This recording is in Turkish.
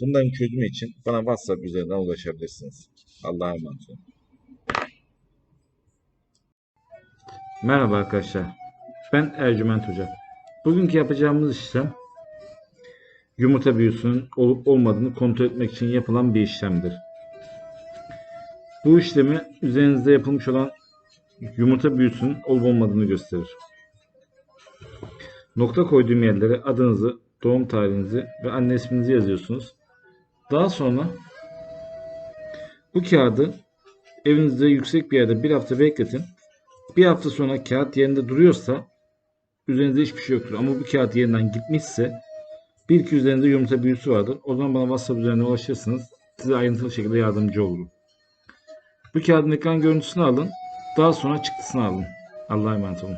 Bunların çözümü için bana WhatsApp üzerinden ulaşabilirsiniz. Allah'a emanet olun. Merhaba arkadaşlar. Ben Ercüment Hoca. Bugünkü yapacağımız işlem yumurta büyüsünün olup olmadığını kontrol etmek için yapılan bir işlemdir. Bu işlemi üzerinizde yapılmış olan yumurta büyüsünün olup olmadığını gösterir. Nokta koyduğum yerlere adınızı, doğum tarihinizi ve anne isminizi yazıyorsunuz. Daha sonra bu kağıdı evinizde yüksek bir yerde bir hafta bekletin. Bir hafta sonra kağıt yerinde duruyorsa üzerinizde hiçbir şey yoktur. Ama bu kağıt yerinden gitmişse bir iki üzerinde yumurta büyüsü vardır. O zaman bana WhatsApp üzerinden ulaşırsınız. Size ayrıntılı şekilde yardımcı olurum. Bu kağıdın ekran görüntüsünü alın. Daha sonra çıktısını alın. Allah'a emanet olun.